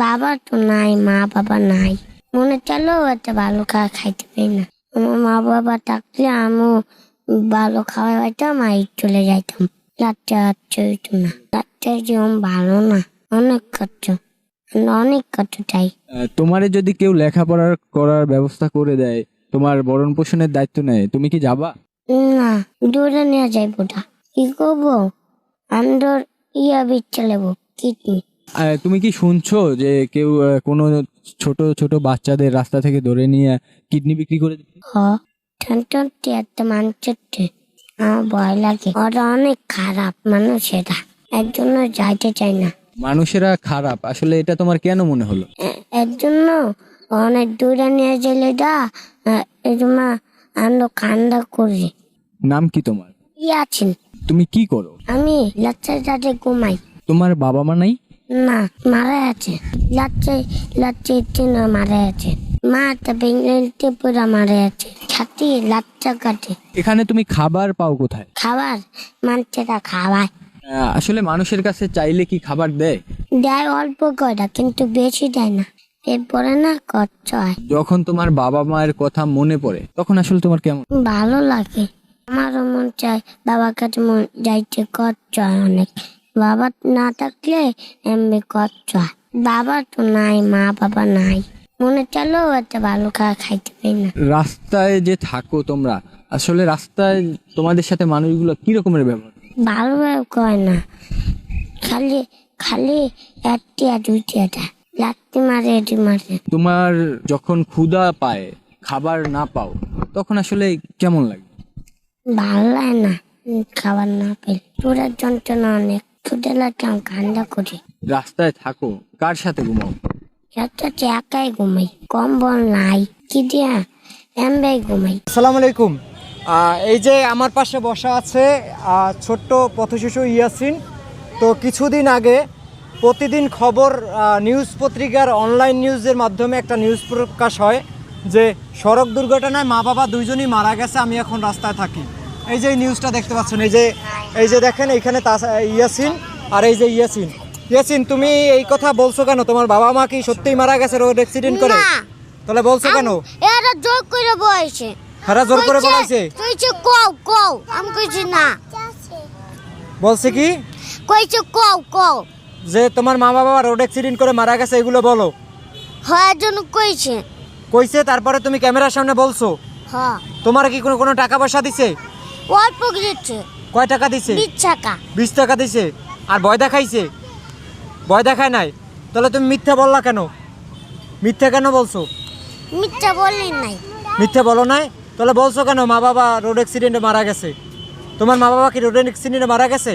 বাবা তো নাই মা বাবা নাই। মনে চলো একটা ভালো খাওয়া খাইতে পারি না। আমার মা বাবা থাকলে আমিও ভালো খাওয়া হইতাম আর চলে যাইতাম। রাত্রে রাত্রে হইতো না। রাত্রে জীবন ভালো না অনেক কষ্ট। অনেক কষ্ট চাই। তোমারে যদি কেউ লেখাপড়ার করার ব্যবস্থা করে দেয় তোমার ভরণ পোষণের দায়িত্ব নেয় তুমি কি যাবা? না দূরে নিয়ে যাইব না। কি করব? আমি তোর ইয়া বিচ্ছে লেবো কিডনি। তুমি কি শুনছো যে কেউ কোনো ছোট ছোট বাচ্চাদের রাস্তা থেকে ধরে নিয়ে কিডনি বিক্রি করে দিচ্ছে? আমার ভয় লাগে। ওরা অনেক খারাপ মানুষেরা। এর জন্য যাইতে চাই না। মানুষেরা খারাপ। আসলে এটা তোমার কেন মনে হলো? এর জন্য অনেক দূরে নিয়ে গেলে দা এই জন্য আমরা কান্দা করি। নাম কি তোমার? ই আছেন। তুমি কি করো? আমি লাচ্চা যাতে ঘুমাই। তোমার বাবা মা নাই? না মারা আছে লাচ্চা লাচ্চা ইচ্ছে না মারা আছে মা তা বেঙ্গলতে পুরা মারা আছে ছাতি লাচ্চা কাটে এখানে তুমি খাবার পাও কোথায়? খাবার? মানুষেরা খাওয়ায় আহ, আসলে মানুষের কাছে চাইলে কি খাবার দেয়? দেয় অল্প কয়টা কিন্তু বেশি দেয় না। এরপরে না কষ্ট হয়। যখন তোমার বাবা মায়ের কথা মনে পড়ে তখন আসলে তোমার কেমন? ভালো লাগে। আমারও মন চায় বাবার কাছে মন যাইতে কষ্ট হয় অনেক। বাবা না থাকলে এমনি কষ্ট হয় বাবা তো নাই মা বাবা নাই। মনে চলো এত ভালো খাওয়া খাইতে পারি না। রাস্তায় যে থাকো তোমরা আসলে রাস্তায় তোমাদের সাথে মানুষগুলো কি রকমের ব্যবহার ভালোভাবে কয় না। খালি খালি একটি আর দুইটি এটা লাত্তি মারে এটি মারে। তোমার যখন ক্ষুধা পায় খাবার না পাও তখন আসলে কেমন লাগে? ভালো লাগে না খাবার না পেলে। পুরো যন্ত্রণা অনেক ছুটে লাগলে আমি কান্দা করি। রাস্তায় থাকো কার সাথে ঘুমাও? যাতে একাই ঘুমাই কম্বল নাই কি দিয়া এমবাই ঘুমাই। আসসালামু আলাইকুম। আহ, এই যে আমার পাশে বসা আছে আহ, ছোট্ট পথশিশু ইয়াসিন। তো কিছুদিন আগে প্রতিদিন খবর আহ, নিউজ পত্রিকার অনলাইন নিউজের মাধ্যমে একটা নিউজ প্রকাশ হয় যে সড়ক দুর্ঘটনায় মা বাবা দুইজনই মারা গেছে আমি এখন রাস্তায় থাকি। এই যে নিউজটা দেখতে পাচ্ছেন এই যে এই যে দেখেন এইখানে ইয়াসিন আর এই যে ইয়াসিন। ইয়াসিন তুমি এই কথা বলছো কেন? তোমার বাবা মা কি সত্যিই মারা গেছে রোড অ্যাক্সিডেন্ট করে? তাহলে বলছো কেন? এরা জোর করে বয়সে হারা জোর করে বলাইছে? কইছে কও কও। আমি কইছি না। বলছে কি? কইছে কও কও। যে তোমার মা বাবা রোড অ্যাক্সিডেন্ট করে মারা গেছে এগুলো বলো। হ্যাঁ জন্য কইছে। কইছে তারপরে তুমি ক্যামেরার সামনে বলছো? হ্যাঁ। তোমার কি কোনো কোনো টাকা পয়সা দিছে? অল্প দিচ্ছে। কয় টাকা দিছে? বিশ টাকা। বিশ টাকা দিছে? আর ভয় দেখাইছে? ভয় দেখায় নাই? তাহলে তুমি মিথ্যা বললা কেন? মিথ্যা কেন বলছো? মিথ্যা বললি নাই। মিথ্যা বলো নাই? তাহলে বলছো কেন মা বাবা রোড অ্যাক্সিডেন্টে মারা গেছে? তোমার মা বাবা কি রোড অ্যাক্সিডেন্টে মারা গেছে?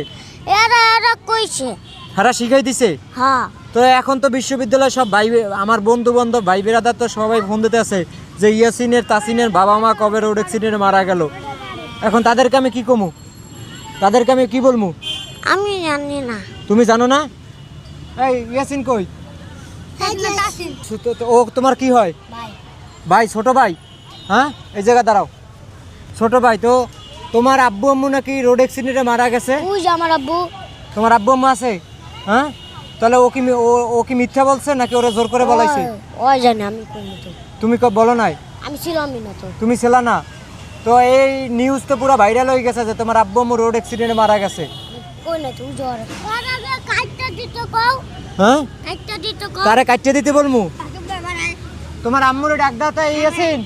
এরা এরা কইছে। হারা শিখাই দিছে? হ্যাঁ। তো এখন তো বিশ্ববিদ্যালয়ে সব ভাই আমার বন্ধু বান্ধব ভাই বেরাদার তো সবাই ফোন দিতে আছে যে ইয়াসিনের তাসিনের বাবা মা কবে রোড অ্যাক্সিডেন্টে মারা গেল? এখন তাদেরকে আমি কি কমু? তাদেরকে আমি কি বলমু? আমি জানি না। তুমি জানো না? এই ইয়াসিন কই? তো- তো ও তোমার কি হয়? ভাই। ছোট ভাই হ্যাঁ? এই জায়গা দাঁড়াও। ছোট ভাই তো তোমার আব্বু আম্মু নাকি রোড অ্যাক্সিডেন্টে মারা গেছে? বুঝ আমার আব্বু। তোমার আব্বু আম্মু আছে? হ্যাঁ? তাহলে ও কি মি- ও ও কি মিথ্যা বলছে নাকি ওরা জোর করে বলাইছে? ও জানে আমি তুমি ক- বলো নাই? আমি ছিলাম না তো। তুমি ছিলা না? তো এই নিউজ তো পুরো ভাইরাল হয়ে গেছে যে তোমার আব্বু আম্মু রোড অ্যাক্সিডেন্টে মারা গেছে। হ্যাঁ? তারে কাটিয়ে দিতে বলমু? তোমার আম্মুরে ডাক দাও তাই ইয়াসিন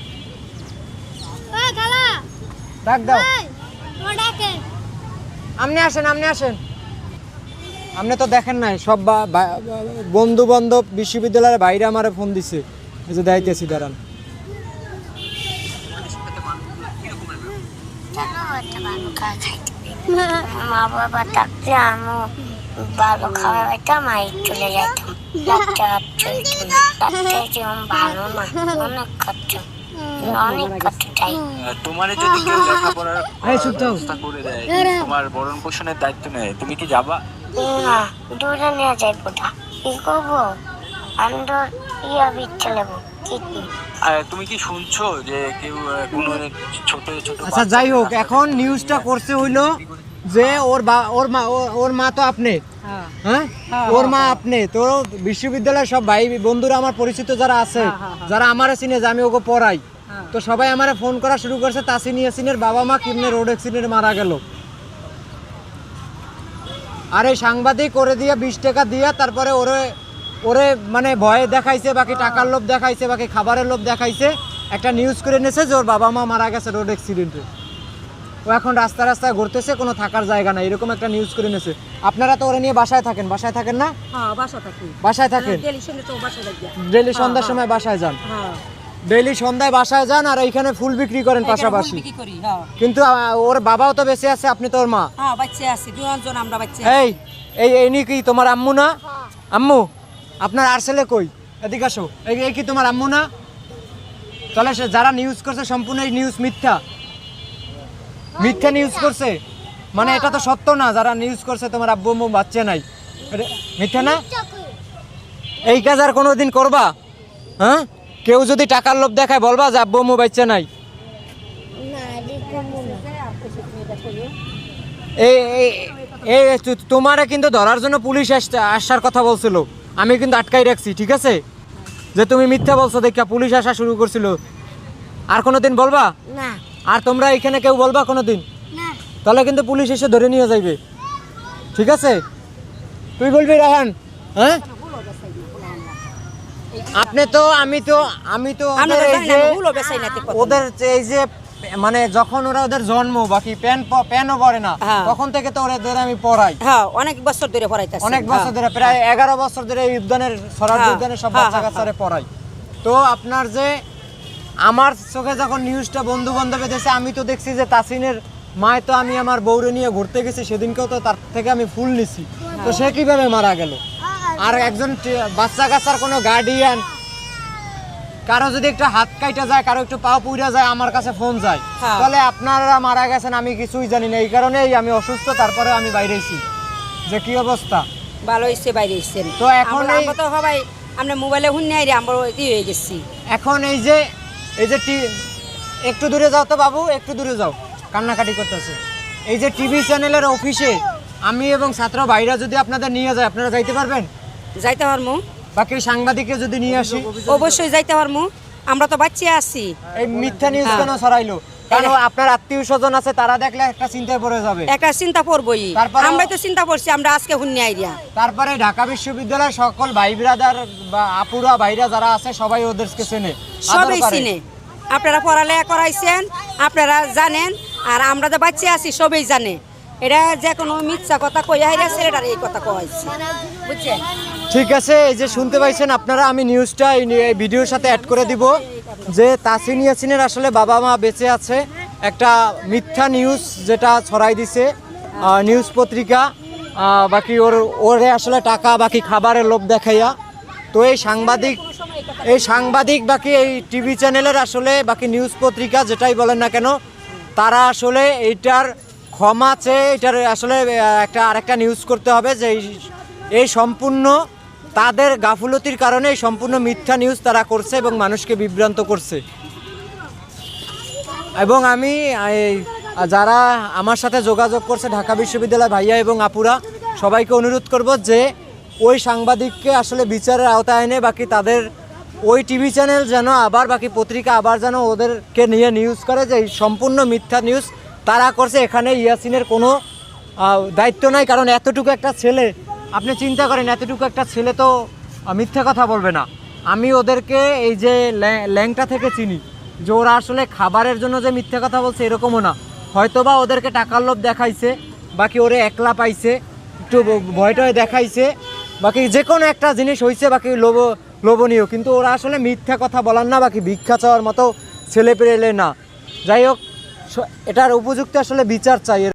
ডাক দাও। আপনি আসেন আপনি আসেন। আপনি তো দেখেন নাই সব বন্ধু বান্ধব বিশ্ববিদ্যালয়ের বাইরে আমারে ফোন দিছে। এই যে দাইতেছি দাঁড়ান। মা বাবা থাকলে আমি ভালো খাওয়া হইতাম আর চলে যাইতাম ডাক্তার ডাক্তার জীবন ভালো না অনেক অনেক কষ্ট চাই তোমারে যদি কেউ লেখাপড়ার এই চুপ থাও। ব্যবস্থা করে দেয় তোমার ভরণ পোষণের দায়িত্ব নেয় তুমি কি যাবা? না দূরে নিয়ে যাইব না। কি করব? আমি তো ইয়া বিচ্ছে আর তুমি কি শুনছো যে কেউ কোনো ছোট ছোট আচ্ছা যাই হোক এখন নিউজটা করছে হইল যে ওর বা ওর মা ওর মা তো আপনি। হ্যাঁ। ওর মা আপনি। তো বিশ্ববিদ্যালয়ের সব ভাই বন্ধুরা আমার পরিচিত যারা আছে যারা আমারে চিনে যে আমি ওকে পড়াই তো সবাই আমারে ফোন করা শুরু করছে তাসিন ইয়াসিনের বাবা মা কিমনে রোড অ্যাক্সিডেন্টে মারা গেল। আর এই সাংবাদিক করে দিয়ে বিশ টাকা দিয়া তারপরে ওরে ওরে মানে ভয়ে দেখাইছে বাকি টাকার লোভ দেখাইছে বাকি খাবারের লোভ দেখাইছে। একটা নিউজ করে নিয়েছে যে ওর বাবা মা মারা গেছে রোড অ্যাক্সিডেন্টে ও এখন রাস্তা রাস্তায় ঘুরতেছে কোনো থাকার জায়গা নাই এরকম একটা নিউজ করে নিয়েছে আপনারা তো ওরা নিয়ে বাসায় থাকেন বাসায় থাকেন না? হ্যাঁ বাসায় থাকেন? ডেলি থাকি। ডেইলি সন্ধ্যার সময় বাসায় যান। হ্যাঁ। ডেইলি সন্ধ্যায় বাসায় যান আর এইখানে ফুল বিক্রি করেন পাশাপাশি। হ্যাঁ। কিন্তু ওর বাবাও তো বেঁচে আছে আপনি তো ওর মা। হ্যাঁ এই এই কি তোমার আম্মু না? আম্মু আপনার আর ছেলে কই? এদিকে আসো। এই কি তোমার আম্মু না? তাহলে সে যারা নিউজ করছে সম্পূর্ণ এই নিউজ মিথ্যা। মিথ্যা নিউজ করছে? মানে এটা তো সত্য না, যারা নিউজ করছে তোমার আব্বু আম্মু বাচ্চা নাই। মিথ্যা না? এই কাজ আর কোনোদিন করবা? হ্যাঁ? কেউ যদি টাকার লোভ দেখায়, বলবা যে আব্বু আম্মু বাচ্চা নাই। এই তোমারে কিন্তু ধরার জন্য পুলিশ আসার কথা বলছিল। আমি কিন্তু আটকাই রাখছি ঠিক আছে? যে তুমি মিথ্যা বলছো দেখা পুলিশ আসা শুরু করছিল। আর কোনোদিন বলবা? না। আর তোমরা এখানে কেউ বলবা কোনোদিন? না। তাহলে কিন্তু পুলিশ এসে ধরে নিয়ে যাইবে। ঠিক আছে? তুই বলবি রাহান হ্যাঁ? আপনি তো আমি তো আমি তো ওদের এই যে মানে যখন ওরা ওদের জন্ম বাকি প্যান প্যানও পরে না হ্যাঁ। তখন থেকে তো ওদের আমি পড়াই। হ্যাঁ অনেক বছর ধরে পড়াইতেছি। অনেক বছর ধরে প্রায় এগারো বছর ধরে স্বরাজ হ্যাঁ, সব হ্যাঁ, বাচ্চা হ্যাঁ, কাচ্চারে পড়াই। তো আপনার যে আমার চোখে যখন নিউজটা বন্ধু বান্ধবে দেখছে আমি তো দেখছি যে তাসিনের মায় তো আমি আমার বউরে নিয়ে ঘুরতে গেছি সেদিনকেও তো তার থেকে আমি ফুল নিছি। তো সে কীভাবে মারা গেল? আর একজন বাচ্চা কাচ্চার কোনো গার্ডিয়ান কারও যদি একটা হাত কাইটা যায় কারও একটু পা পুইরা যায় আমার কাছে ফোন যায় হ্যাঁ। তাহলে আপনারা মারা গেছেন আমি কিছুই জানি না। এই কারণেই আমি অসুস্থ তারপরে আমি বাইরে বাইরেছি যে কি অবস্থা? ভালো হয়েছে বাইরে এসছেন তো এখন আমরা তো সবাই আমরা মোবাইলে শুনে আইরে আমরা ই হয়ে গেছি। এখন এই যে এই যে টি একটু দূরে যাও তো বাবু একটু দূরে যাও। কান্নাকাটি করতেছে। এই যে টিভি চ্যানেলের অফিসে আমি এবং ছাত্র ভাইরা যদি আপনাদের নিয়ে যায় আপনারা যাইতে পারবেন? যাইতে পারমু। বাকি সাংবাদিককে যদি নিয়ে আসি। অবশ্যই যাইতে পারমু। আমরা তো বাচ্চা আছি। এই মিথ্যা নিউজ হ্যাঁ। কেন ছড়াইলো? কারণ আপনার আত্মীয় স্বজন আছে তারা দেখলে একটা চিন্তায় পড়ে যাবে। একটা চিন্তা তো চিন্তা করছি আমরা আজকে তারপরে ঢাকা বিশ্ববিদ্যালয়ের সকল ভাই ব্রাদার বা আপুরা ভাইরা যারা আছে সবাই ওদেরকে চেনে সবাই চিনে। আপনারা পড়ালেখা করাইছেন আপনারা জানেন আর আমরা তো বাচ্চা আছি সবাই জানে। এটা যে কোনো মিথ্যা কথা কইয়া হাইরা ছেলেটার এই কথা কইছে। বুঝছেন? ঠিক আছে, এই যে শুনতে পাইছেন আপনারা, আমি নিউজটা এই ভিডিওর সাথে অ্যাড করে দিব যে তাসিন ইয়াসিনের আসলে বাবা মা বেঁচে আছে। একটা মিথ্যা নিউজ যেটা ছড়াই দিছে নিউজ পত্রিকা বাকি ওর ওরে আসলে টাকা, বাকি খাবারের লোভ দেখাইয়া। তো এই সাংবাদিক এই সাংবাদিক বাকি এই টিভি চ্যানেলের আসলে বাকি নিউজ পত্রিকা যেটাই বলেন না কেন, তারা আসলে এইটার ক্ষমা চেয়ে এটার আসলে একটা, আরেকটা নিউজ করতে হবে যে এই- সম্পূর্ণ তাদের গাফুলতির কারণে এই সম্পূর্ণ মিথ্যা নিউজ তারা করছে এবং মানুষকে বিভ্রান্ত করছে। এবং আমি যারা আমার সাথে যোগাযোগ করছে, ঢাকা বিশ্ববিদ্যালয় ভাইয়া এবং আপুরা, সবাইকে অনুরোধ করব যে ওই সাংবাদিককে আসলে বিচারের আওতায় এনে বাকি তাদের ওই টিভি চ্যানেল যেন আবার, বাকি পত্রিকা আবার যেন ওদেরকে নিয়ে নিউজ করে যে সম্পূর্ণ মিথ্যা নিউজ তারা করছে, এখানে ইয়াসিনের কোনো দায়িত্ব নাই, কারণ এতটুকু একটা ছেলে, আপনি চিন্তা করেন, এতটুকু একটা ছেলে তো মিথ্যা কথা বলবে না। আমি ওদেরকে এই যে ল্যা- ল্যাংটা থেকে চিনি, যে ওরা আসলে খাবারের জন্য যে মিথ্যা কথা বলছে, এরকমও না। হয়তোবা ওদেরকে টাকার লোভ দেখাইছে, বাকি ওরে একলা পাইছে, একটু ভয় টয় দেখাইছে, বাকি যে কোনো একটা জিনিস হয়েছে বাকি লোভ, লোভনীয়। কিন্তু ওরা আসলে মিথ্যা কথা বলার না, বাকি ভিক্ষা চাওয়ার মতো ছেলে পেলে না। যাই হোক এটার উপযুক্ত আসলে বিচার চাই